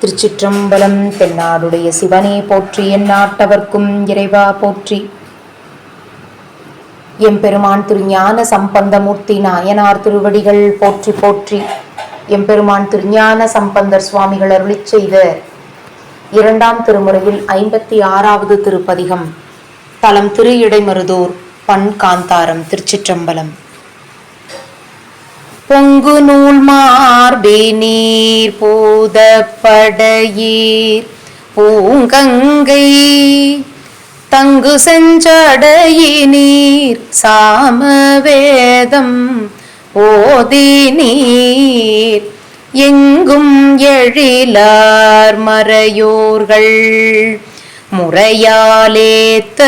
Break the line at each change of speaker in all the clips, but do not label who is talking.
திருச்சிற்றம்பலம் தென்னாடுடைய சிவனே போற்றி எந்நாட்டவர்க்கும் இறைவா போற்றி. எம்பெருமான் திருஞான சம்பந்தமூர்த்தி நாயனார் திருவடிகள் போற்றி போற்றி. எம்பெருமான் திருஞான சம்பந்தர் சுவாமிகள் அருளி செய்த இரண்டாம் திருமுறையில் ஐம்பத்தி ஆறாவது திருப்பதிகம். தலம் திரு இடைமருதூர் பண் காந்தாரம் திருச்சிற்றம்பலம். பொங்கு நூல் மார்பே நீர் பூதப்படையீர். பூங்கங்கை தங்கு செஞ்சடையினீர். சாமவேதம் ஓதி நீர் எங்கும் எழிலார் மறையோர்கள். முறையாலேத்த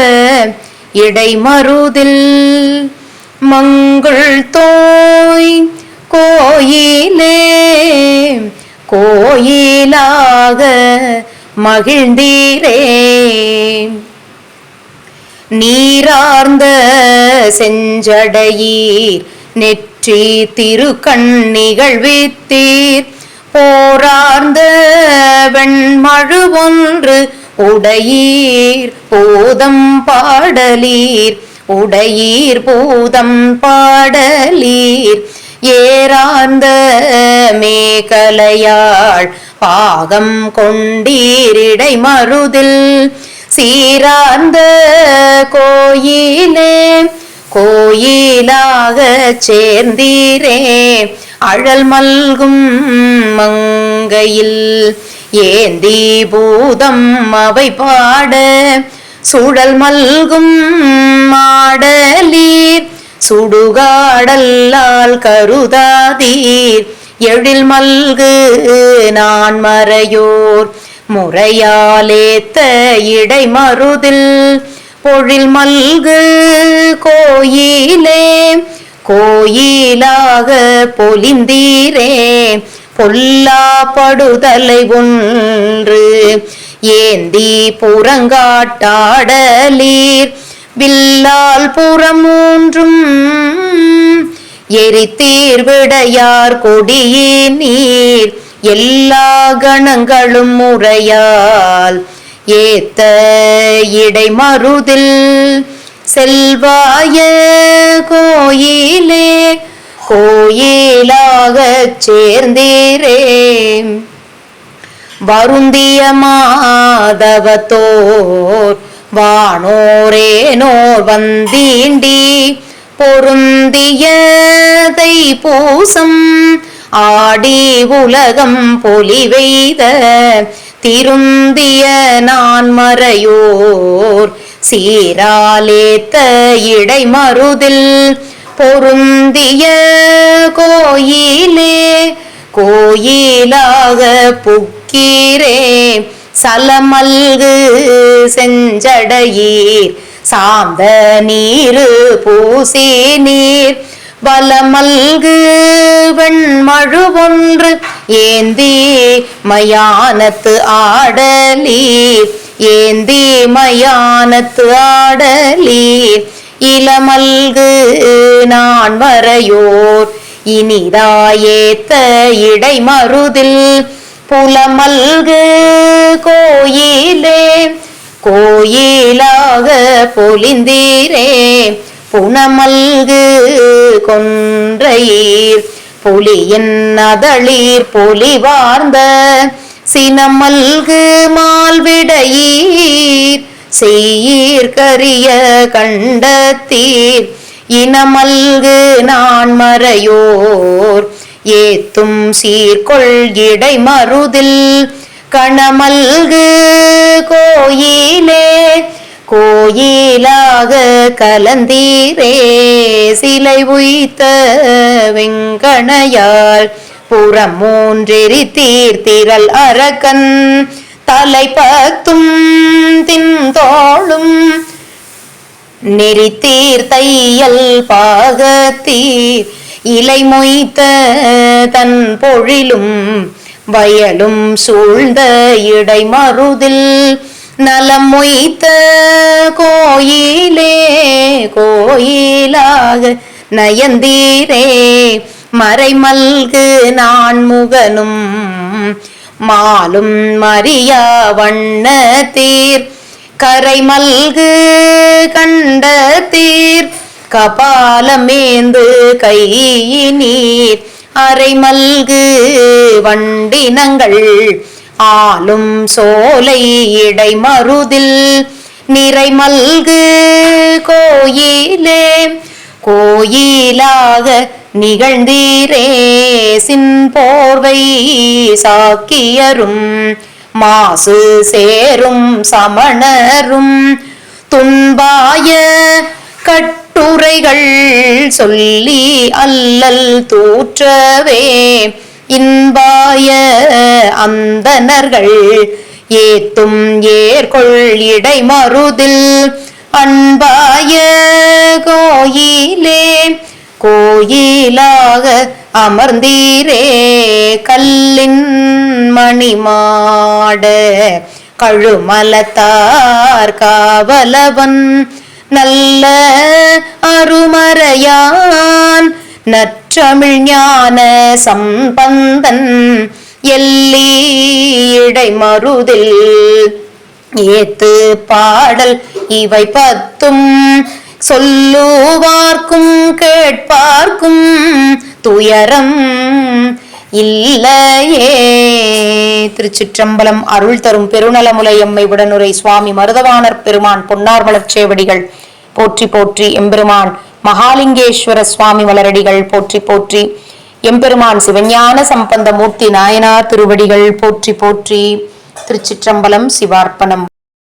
இடைமருதில் மங்கள் தோய் கோயிலே கோயிலாக மகிழ்ந்தீரே. நீரார்ந்த செஞ்சடையீர் நெற்றி திருக்கண்ணிகழ்வித்தீர் போரார்ந்த வெண்மழு ஒன்று உடையீர் பூதம் பாடலீர். உடையீர் பூதம் பாடலீர். ஏரார்ந்த மேகலையாள் பாகம் கொண்டீரிடை மருதில் சீராந்த கோயிலே கோயிலாக சேர்ந்தீரே. அழல் மல்கும் மங்கையில் ஏந்தி பூதம் அவை பாட சுழல் மல்கும் மாடலீர். சுடுகாடல்லால் கருதாதீர். எழில் மல்கு நான் மறையோர். முறையாலேத்த இடை மருதில். பொழில் மல்கு கோயிலே. கோயிலாக பொலிந்தீரே. பொல்லாப்படுதலை ஒன்று. ஏந்தி புறங்காட்டாடலீர். வில்லால் புறமூன்றும். எரித்தீர் விடையார் கொடியே நீர். எல்லா கணங்களும் முறையால் ஏத்த இடை மருதில் செல்வாய கோயிலே கோயிலாகச் சேர்ந்தீரே. வருந்திய மாதவத்தோர் வானோரேனோர் வந்தீண்டி பொருந்தியதை பூசம் ஆடி உலகம் பொலிவெய்த திருந்திய நான் மறையோர் சீராலேத்த இடை மருதில் பொருந்திய கோயிலே கோயிலாக புக்கீரே சலமல்கு செஞ்சடையீர். சாந்த நீரு பூசி நீர் வலமல்கு வெண்மழு ஒன்று ஏந்தி மயானத்து ஆடலீர். ஏந்தி மயானத்து ஆடலீர். இளமல்கு நான் வரையோர் இனிதாயேத்த இடை மருதில் புலமல்கு கோயிலே கோயிலாக பொலிந்தீரே புனமல்கு கொன்றையீர் புலியின் அதளீர் பொலிவார்ந்த சினமல்கு மால்விடையீர் செய்யீர் கரிய கண்டத்தீர் இனமல்கு நான் மறையோர் ஏத்தும் சீர்கொள் இடை மருதில் கணமல்கு கோயிலே கோயிலாக கலந்தீரே சிலை உய்த்த வெங்கணையால் புறம் மூன்றெறி தீர்த்திரல் அரக்கன் தலை பத்தும் தின்தோளும் நெறித்தீர் தையல் பாகத்தீர் இலை மொய்த்த தன் பொழிலும் வயலும் சூழ்ந்த இடை மருதில் நலம் மொய்த்த கோயிலே கோயிலாக நயந்தீரே மறைமல்கு நான் முகனும் மாலும் மரியா வண்ண தீர் கரை மல்கு கண்ட தீர் கபாலமேந்து கையினீர் அரை மல்கு வண்டினங்கள் ஆளும் சோலை இடை மருதில் நிறை மல்கு கோயிலே கோயிலாக நிகழ்ந்தீரே சின்போர்வை சாக்கியரும் மாசு சேரும் சமணரும் துன்பாய கட்டுரைகள் சொல்லி அல்லல் தூற்றவே. இன்பாய அந்தனர்கள் ஏத்தும் ஏற்கொள் இடை மருதில் அன்பாய கோயிலே கோயிலாக அமர்ந்தீரே. கல்லின் மணிமாட கழுமலத்தார் காவலவன். நல்ல அருமறையான். நற்றமிழ் ஞான சம்பந்தன் எல்லி இடை மருதில் ஏத்து பாடல் இவை பத்தும். சொல்லுவார்க்கும் கேட்பார்க்கும் துயரம் இல்லையே. திருச்சிற்றம்பலம் அருள் தரும் பெருநலமுலை எம்மை உடனுரை சுவாமி மருதவாணர் பெருமான் பொன்னார் மலர்ச்சேவடிகள் போற்றி போற்றி எம்பெருமான். மகாலிங்கேஸ்வர சுவாமி மலரடிகள் போற்றி போற்றி. எம்பெருமான் சிவஞான சம்பந்த மூர்த்தி நாயனார் திருவடிகள். போற்றி போற்றி. திருச்சிற்றம்பலம் சிவார்ப்பணம்.